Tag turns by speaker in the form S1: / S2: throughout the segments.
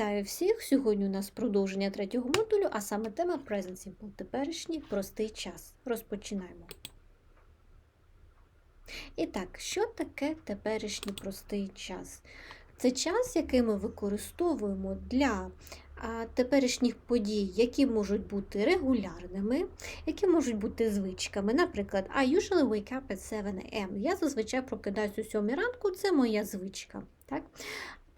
S1: Вітаю всіх! Сьогодні у нас продовження третього модулю, а саме тема Present Simple. Теперішній простий час. Розпочинаємо. І так, що таке теперішній простий час? Це час, який ми використовуємо для теперішніх подій, які можуть бути регулярними, які можуть бути звичками. Наприклад, I usually wake up at 7 am. Я зазвичай прокидаюсь у 7 ранку, це моя звичка. Так?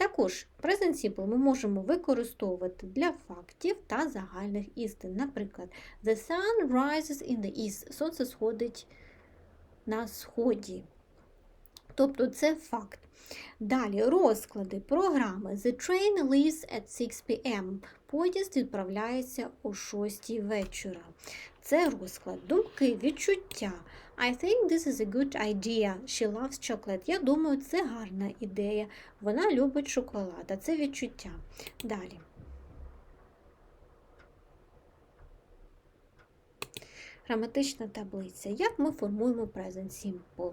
S1: Також Present Simple ми можемо використовувати для фактів та загальних істин. Наприклад, The sun rises in the east. Сонце сходить на сході. Тобто це факт. Далі розклади програми. The train leaves at 6 p.m. Поїзд відправляється о 6 вечора. Це розклад. Думки, відчуття. I think this is a good idea. She loves chocolate. Я думаю, це гарна ідея. Вона любить шоколад, а це відчуття. Далі. Граматична таблиця. Як ми формуємо Present Simple?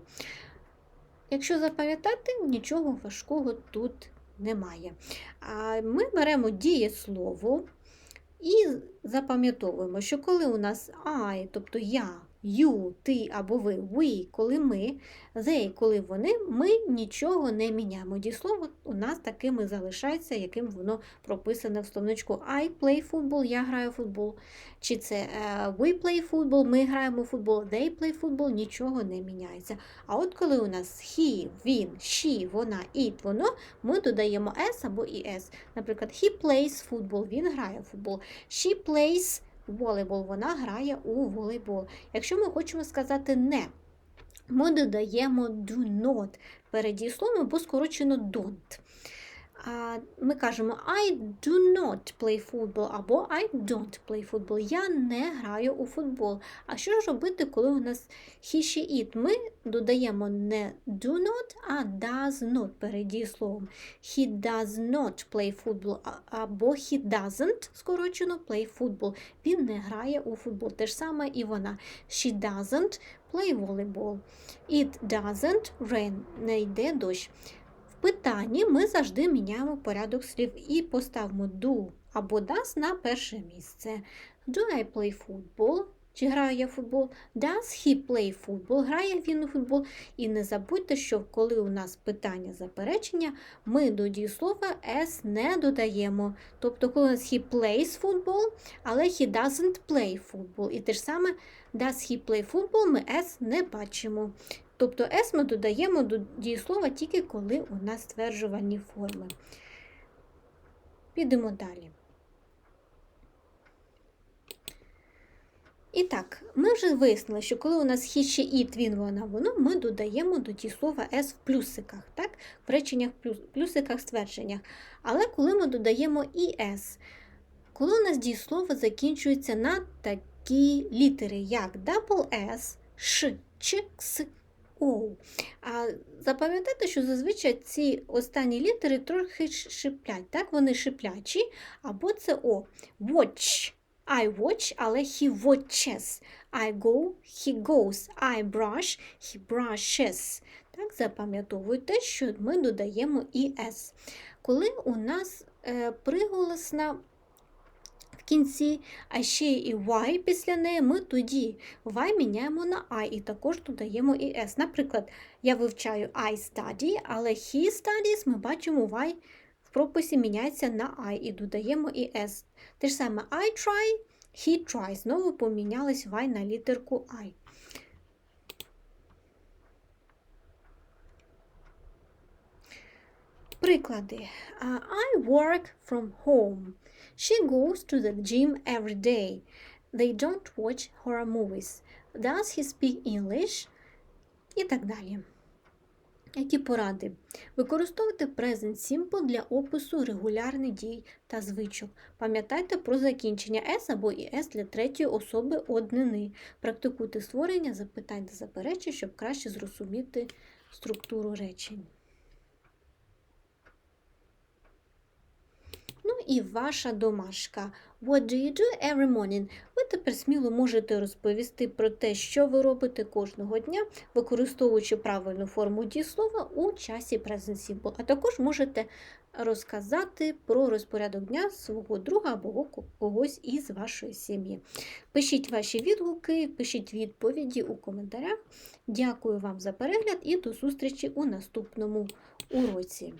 S1: Якщо запам'ятати, нічого важкого тут немає. А Ми беремо дієслово і запам'ятовуємо, що коли у нас I, тобто я, you, ти або ви, we, коли ми, they, коли вони, ми нічого не міняємо. Дієслово у нас таким і залишається, яким воно прописане в словничку. I play football, я граю в футбол. Чи це uh, we play football, ми граємо футбол, they play football, нічого не міняється. А от коли у нас he, він, she, вона, it, воно, ми додаємо s або es. Наприклад, he plays football, він грає в футбол. She plays волейбол, вона грає у волейбол. Якщо ми хочемо сказати не, ми додаємо do not перед дієсловом або скорочено don't. Ми кажемо I do not play football або I don't play football. Я не граю у футбол. А що ж робити, коли у нас he, she, it? Ми додаємо не do not, а does not перед дієсловом. He does not play football або he doesn't, скорочено, play football. Він не грає у футбол. Те ж саме і вона. She doesn't play volleyball. It doesn't rain. Не йде дощ питанні ми завжди міняємо порядок слів і поставимо do або does на перше місце. Do I play football? Чи граю я в футбол? Does he play football? Грає він у футбол. І не забудьте, що коли у нас питання заперечення, ми до дієслова S не додаємо. Тобто, коли у нас he plays football, але he doesn't play football. І те ж саме does he play football, ми S не бачимо. Тобто S ми додаємо до дієслова тільки коли у нас стверджувальні форми. Підемо далі. І так, ми вже вияснили, що коли у нас he, she, it, він, вона, воно, ми додаємо до дієслова S в плюсиках, так? в реченнях плюс, плюсиках ствердженнях. Але коли ми додаємо і S, коли у нас дієслово закінчується на такі літери, як double S, Ш, Ч, С, О. А запам'ятайте, що зазвичай ці останні літери трохи шиплять. Так, вони шиплячі, або це О. Watch. I watch, але he watches. I go, he goes. I brush, he brushes. Так, запам'ятовуйте, що ми додаємо і S. Коли у нас е, приголосна кінці, а ще і Y після неї, ми тоді Y міняємо на I і також додаємо і S. Наприклад, я вивчаю I study, але he studies, ми бачимо Y в прописі міняється на I і додаємо і S. Те ж саме I try, he try. Знову помінялись Y на літерку I. Приклади. I work from home. She goes to the gym every day. They don't watch horror movies. Does he speak English? І так далі. Які поради? Використовуйте Present Simple для опису регулярних дій та звичок. Пам'ятайте про закінчення S або «іс» для третьої особи однини. Практикуйте створення запитань та заперечень, щоб краще зрозуміти структуру речень. і ваша домашка. What do you do every morning? Ви тепер сміло можете розповісти про те, що ви робите кожного дня, використовуючи правильну форму дієслова у часі present simple. А також можете розказати про розпорядок дня свого друга або когось із вашої сім'ї. Пишіть ваші відгуки, пишіть відповіді у коментарях. Дякую вам за перегляд і до зустрічі у наступному уроці.